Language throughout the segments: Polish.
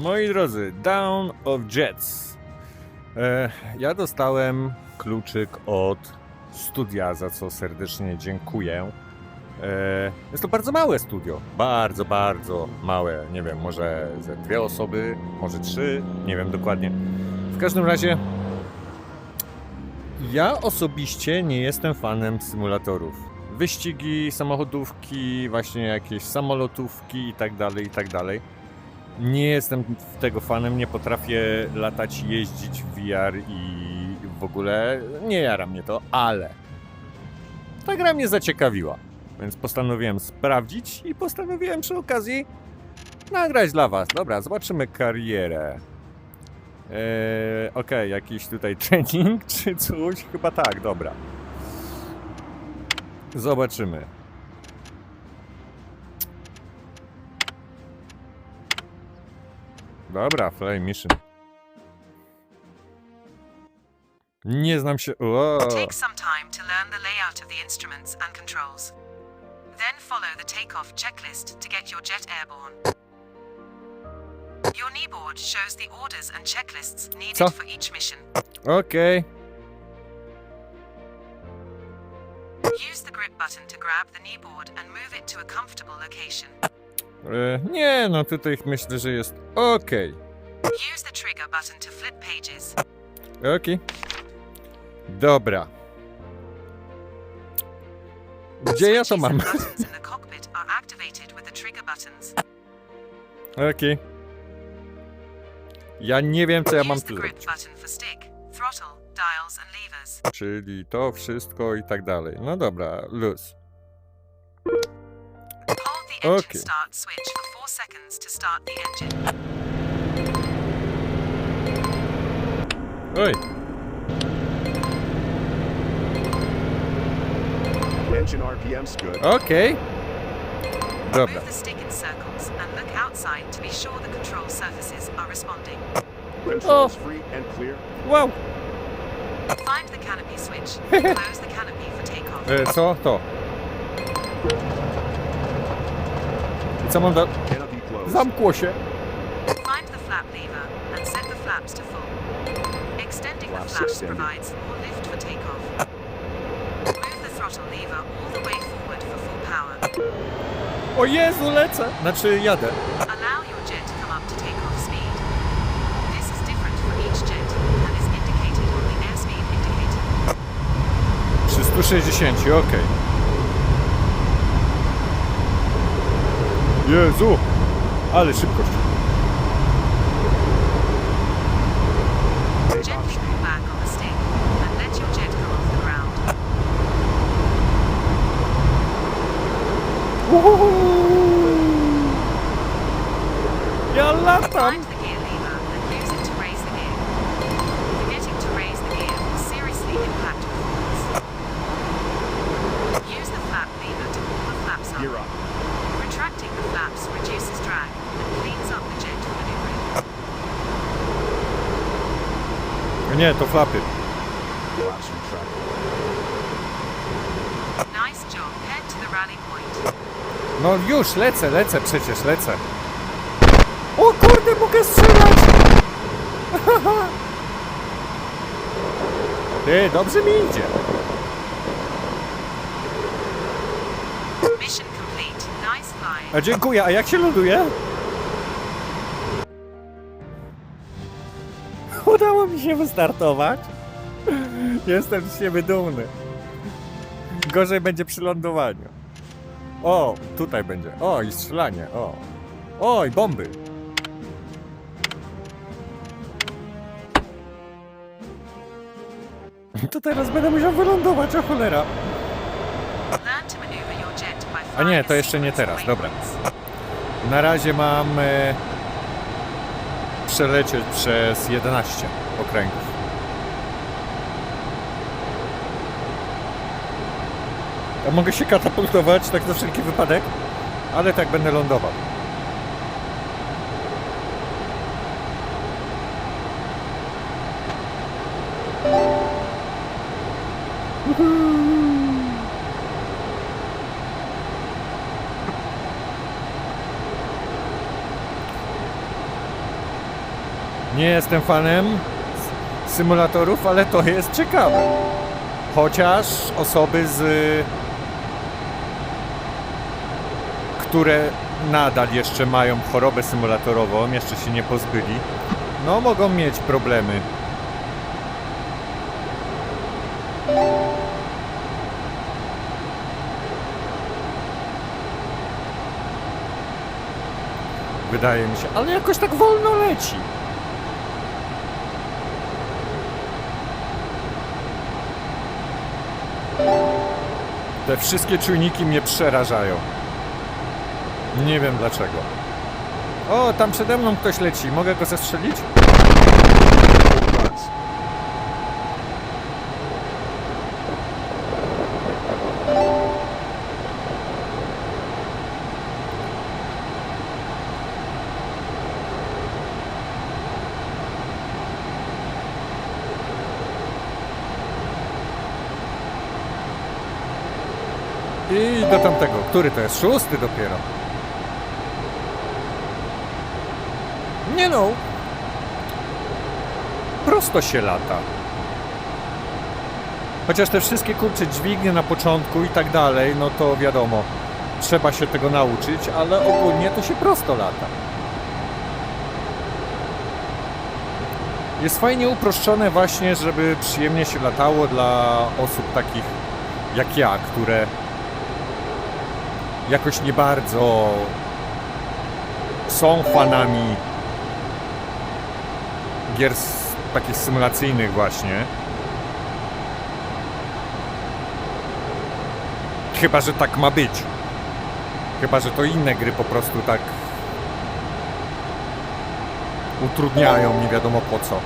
Moi drodzy, Down of Jets. E, ja dostałem kluczyk od studia, za co serdecznie dziękuję. E, jest to bardzo małe studio. Bardzo, bardzo małe. Nie wiem, może ze dwie osoby, może trzy, nie wiem dokładnie. W każdym razie, ja osobiście nie jestem fanem symulatorów. Wyścigi, samochodówki, właśnie jakieś samolotówki i tak dalej, i tak dalej. Nie jestem tego fanem, nie potrafię latać, jeździć w VR i w ogóle nie jara mnie to, ale ta gra mnie zaciekawiła, więc postanowiłem sprawdzić i postanowiłem przy okazji nagrać dla was. Dobra, zobaczymy karierę. Eee, Okej, jakiś tutaj trening czy coś? Chyba tak, dobra. Zobaczymy. Dobra, Flame Mission. Nie znam się. O, Take some time to learn the layout of the instruments and controls. Then follow the takeoff checklist to get your jet airborne. Your kneeboard shows the orders and checklists needed Co? for each mission. Okej. Use the grip button to grab the kneeboard and move it to a comfortable location. E, Nie, no tutaj myślę, że jest okej. Use the trigger button to flip pages. Okej. Dobra. Gdzie ja to Switches mam? and buttons in the cockpit are activated with the trigger buttons. Okej. Ja nie wiem, co ja mam Use the tu grip zrobić. button for stick, throttle, dials and levers. Czyli to wszystko i tak dalej. No dobra, luz. Hold the engine Okay. start switch for 4 seconds to start the engine. Oj, Engine RPM's good. okej. Dobra. Move the stick in circles and look outside to be sure the control surfaces are responding. Controls free and clear. Wow. Find the canopy switch. Close the canopy for takeoff. E, co? To. Co mam da... Zamkło się. Find the flap lever and set the flaps to full. Extending the Flaps flaps extended. provides more lift for takeoff. Move the throttle lever all the way forward for full power. O Jezu, lecę. Znaczy, jadę. Allow your jet to off the ground. Ja latam! Nie, to flapy. No już, lecę, lecę przecież, lecę. O kurde, mogę strzelać! Ty, dobrze mi idzie. A dziękuję, a jak się ląduje? Się wystartować. Jestem z siebie dumny. Gorzej będzie przy lądowaniu. O, tutaj będzie. O, i strzelanie. O. O, i bomby. To teraz będę musiał wylądować, o cholera. A nie, to jeszcze nie teraz, dobra. Na razie mam e, przelecieć przez 11 okręgów. A mogę się katapultować tak na wszelki wypadek, ale tak będę lądował. Nie jestem fanem symulatorów, ale to jest ciekawe. Chociaż osoby z. które nadal jeszcze mają chorobę symulatorową, jeszcze się nie pozbyli, no mogą mieć problemy. Wydaje mi się, ale jakoś tak wolno leci. Te wszystkie czujniki mnie przerażają. Nie wiem dlaczego. O, tam przede mną ktoś leci. Mogę go zestrzelić? I do tamtego. Który to jest? Szósty dopiero. Nie no. Prosto się lata. Chociaż te wszystkie kurcze dźwignie na początku i tak dalej, no to wiadomo, trzeba się tego nauczyć, ale ogólnie to się prosto lata. Jest fajnie uproszczone właśnie, żeby przyjemnie się latało dla osób takich jak ja, które jakoś nie bardzo są fanami gier takich symulacyjnych właśnie. Chyba, że tak ma być. Chyba, że to inne gry po prostu tak utrudniają, nie wiadomo po co.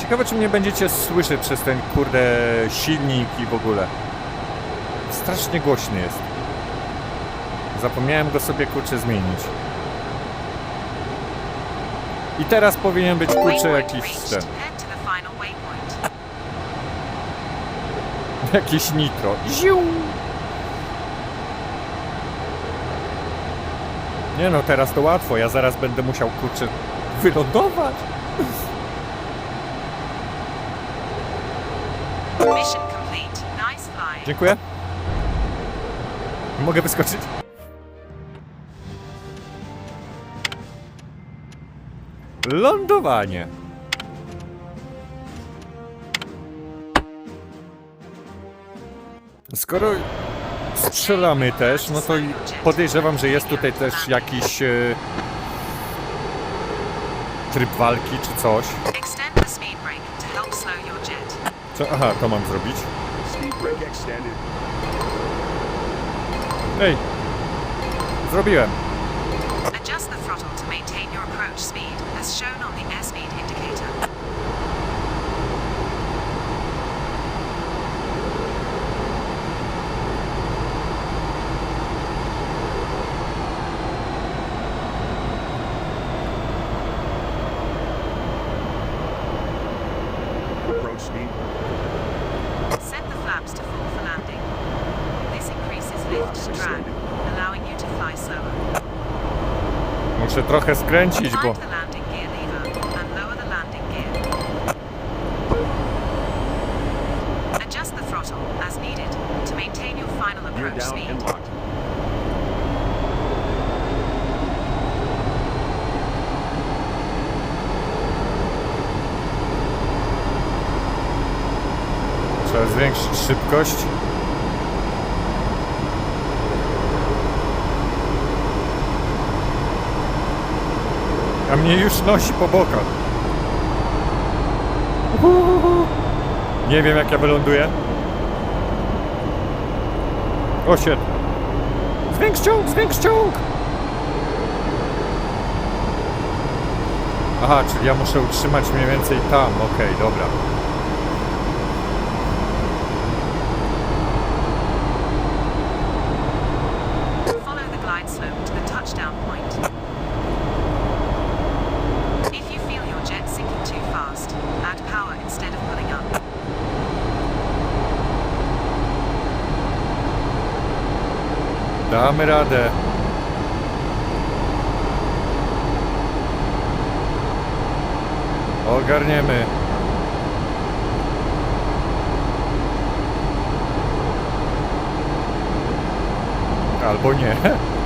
Ciekawe, czy mnie będziecie słyszeć przez ten kurde silnik i w ogóle. Strasznie głośny jest. Zapomniałem go sobie kurczę zmienić. I teraz powinien być kurczę jakiś ten, jakiś nitro. Ziu! Nie no, teraz to łatwo. Ja zaraz będę musiał kurczę wylądować. Dziękuję. Mogę wyskoczyć? Lądowanie. Skoro strzelamy też, no to i podejrzewam, że jest tutaj też jakiś e, tryb walki czy coś. Co? Aha, to mam zrobić. Speed brake extended. Ej! Zrobiłem. Adjust the throttle to maintain your approach speed, as shown on the airspeed indicator. Approach speed. Set the flaps to full for landing. This increases lift to drag, allowing you to fly slower. Muszę trochę skręcić, bo... Find the landing gear lever and lower the landing gear. Adjust the throttle as needed to maintain your final Gear approach down speed. and locked. Trzeba zwiększyć szybkość. Mnie już nosi po bokach. Uhuhu. Nie wiem jak ja wyląduję. O shit. Zwiększ ciąg, zwiększ ciąg! Aha, czyli ja muszę utrzymać mniej więcej tam. Okej, dobra. damy radę. Ogarniemy. Albo nie.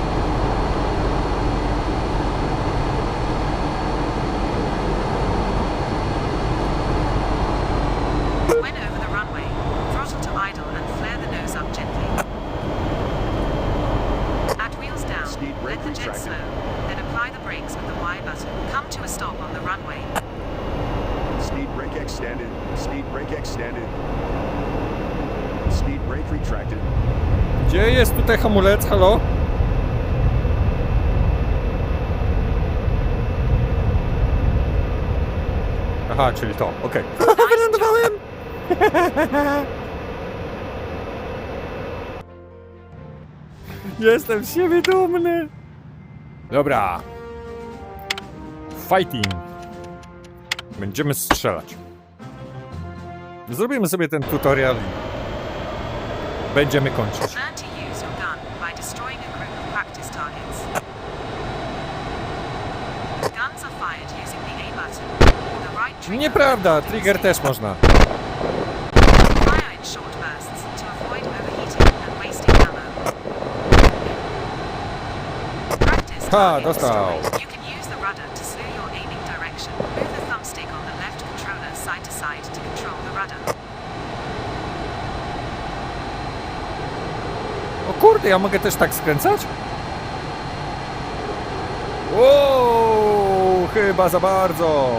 Aha, czyli to, okej. Wylądowałem! Jestem z siebie dumny! Dobra. Fighting. Będziemy strzelać. Zrobimy sobie ten tutorial i będziemy kończyć. Learn to use your gun by destroying a group of practice targets. Guns are fired using the A button or the right trigger. Nieprawda, trigger też można. Fire in short bursts to avoid overheating and wasting ammo. Practice Ha, target dostał. destroyed. You can use the rudder to steer your aiming direction. Move the thumbstick on the left controller side to side to control the rudder. O kurde, ja mogę też tak skręcać? Wow, chyba za bardzo.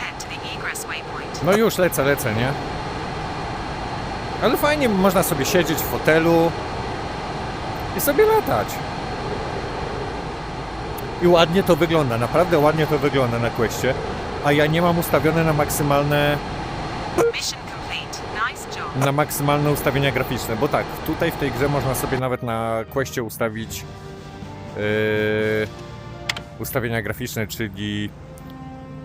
head to the egress waypoint. No już lecę, lecę, nie? Ale fajnie, można sobie siedzieć w fotelu i sobie latać. I ładnie to wygląda, naprawdę ładnie to wygląda na Questie. A ja nie mam ustawione na maksymalne, na maksymalne ustawienia graficzne, bo tak, tutaj w tej grze można sobie nawet na Questie ustawić yy, ustawienia graficzne, czyli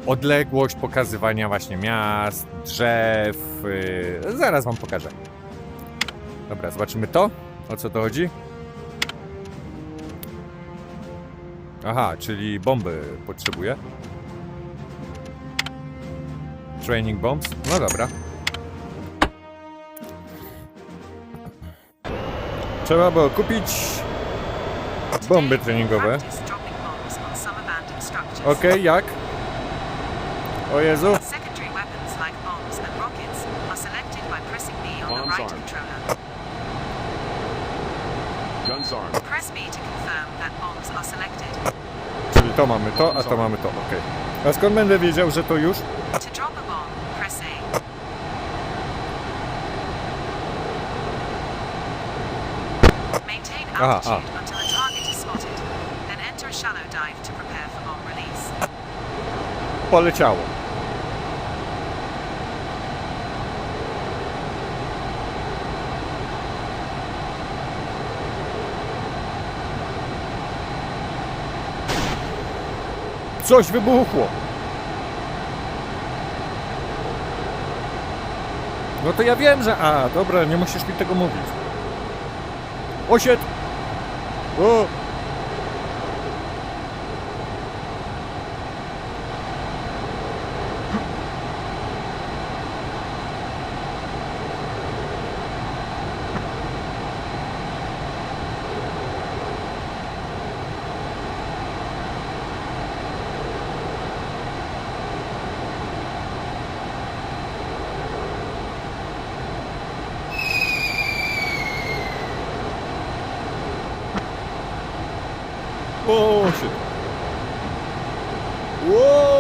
odległość pokazywania właśnie miast, drzew. Yy, zaraz wam pokażę. Dobra, zobaczymy to. O co to chodzi? Aha, czyli bomby potrzebuję. Training bombs. No dobra. Trzeba było kupić bomby treningowe. Okej, jak? O Jezu. Secondary weapons like bombs and rockets are selected by pressing B on the right controller. Press B to confirm that bombs are selected. Czyli to mamy to, a to mamy to, okej. A skąd będę wiedział, że to już? To drop a bomb, press A. Maintain Aha, altitude until a target is spotted. Then enter a shallow dive to prepare for bomb release. Poleciało. Coś wybuchło. No to ja wiem, że... A, dobra, nie musisz mi tego mówić. Osied! O! O, shit. Wow!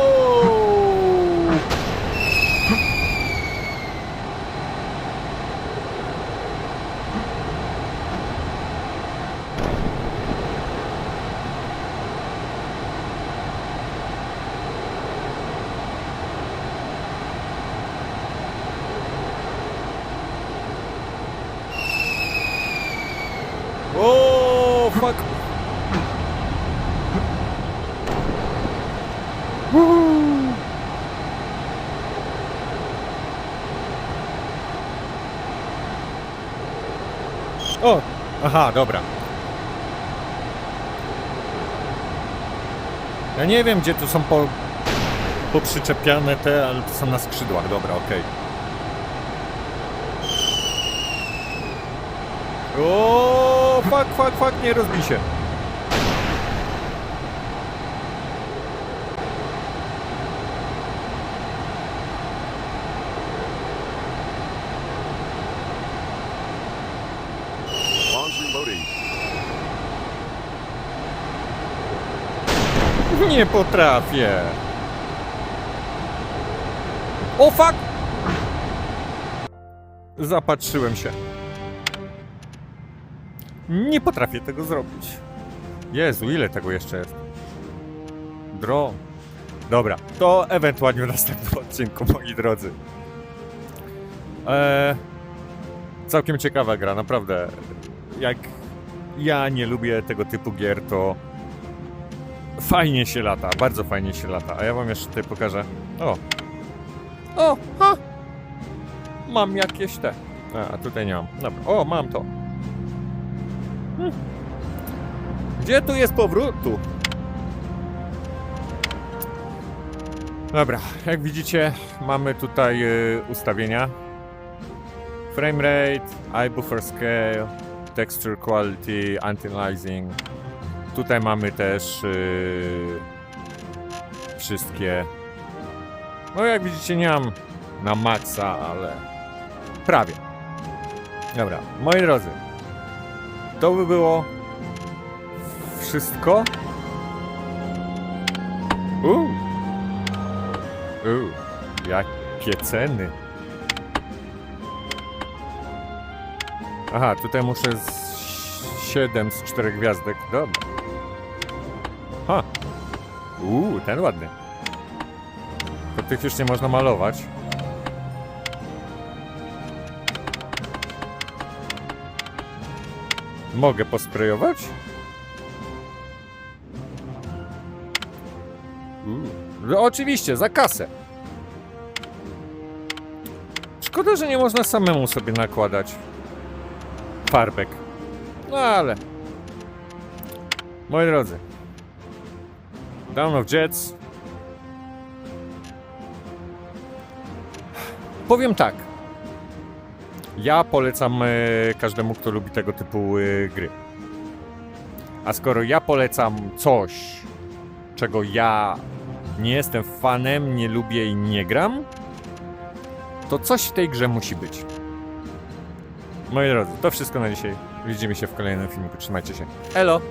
O, fuck. Woo. O, aha, dobra. Ja nie wiem, gdzie tu są po, poprzyczepiane te, ale to są na skrzydłach. Dobra, okej. O, fuck, fuck, fuck, nie rozbij się. Nie potrafię. O fuck! Zapatrzyłem się. Nie potrafię tego zrobić. Jezu, ile tego jeszcze jest? Dro. Dobra, to ewentualnie w następnym odcinku, moi drodzy. Eee, całkiem ciekawa gra, naprawdę. Jak ja nie lubię tego typu gier, to fajnie się lata, bardzo fajnie się lata. A ja wam jeszcze tutaj pokażę. O! O! Ha! Mam jakieś te. A, tutaj nie mam. Dobra. O, mam to. Hm. Gdzie tu jest powrót? Tu. Dobra, jak widzicie, mamy tutaj y, ustawienia. Frame rate, iBuffer scale, texture quality, anti-aliasing. Tutaj mamy też y, wszystkie. No jak widzicie, nie mam na maksa, ale prawie. Dobra, moi drodzy, to by było wszystko. Uuu. Uuu, jakie ceny. Aha, tutaj muszę z 7 z 4 gwiazdek. Dobra. Ha. Uuu, ten ładny. To tych już nie można malować. Mogę posprejować? No, oczywiście, za kasę. Szkoda, że nie można samemu sobie nakładać farbek. No ale. Moi drodzy. Down of Jets. Powiem tak. Ja polecam e, każdemu, kto lubi tego typu e, gry. A skoro ja polecam coś, czego ja nie jestem fanem, nie lubię i nie gram, to coś w tej grze musi być. Moi drodzy, to wszystko na dzisiaj. Widzimy się w kolejnym filmiku. Trzymajcie się. Elo!